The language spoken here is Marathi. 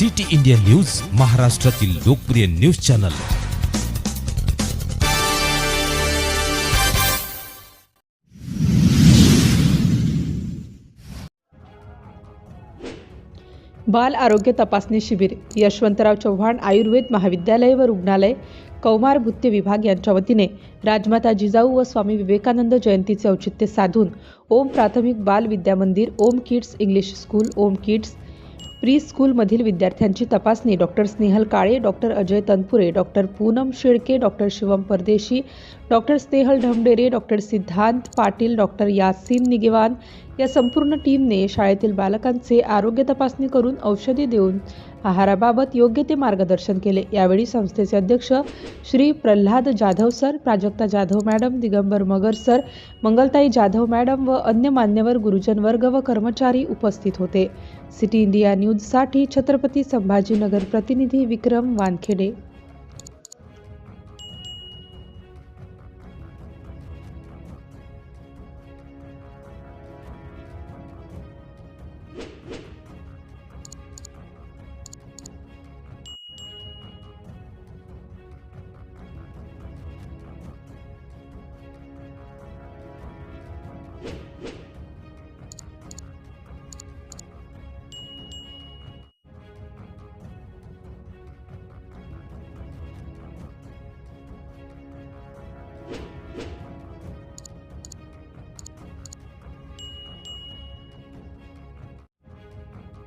सिटी इंडिया न्यूज महाराष्ट्रातील लोकप्रिय न्यूज चॅनल. बाल आरोग्य तपासणी शिबिर यशवंतराव चव्हाण आयुर्वेद महाविद्यालय व रुग्णालय कौमार भुत्य विभाग यांच्या वतीने राजमाता जिजाऊ व स्वामी विवेकानंद जयंतीचे औचित्य साधून ओम प्राथमिक Bal Vidya Mandir Om kids English school Om kids pre स्कूलमधील विद्यार्थ्यांची तपासणी doctor Snehal Kale doctor Ajay Tanpure doctor Poonam Shelke doctor Shivam Pardeshi doctor Snehal ढमडेरे doctor सिद्धांत पाटील डॉक्टर यासिन निगेवान या संपूर्ण टीमने शाळेतील बालकांचे आरोग्य तपासणी करून औषधे देऊन आहाराबाबत योग्य ते मार्गदर्शन केले. यावेळी संस्थेचे अध्यक्ष Shri Pralhad Jadhav sir Prajakta Jadhav madam Digambar Magar sir Mangaltai Jadhav madam व अन्य मान्यवर गुरुजन वर्ग व कर्मचारी उपस्थित होते. सिटी इंडिया न्यूजसाठी छत्रपती संभाजीनगर प्रतिनिधी विक्रम वानखेडे.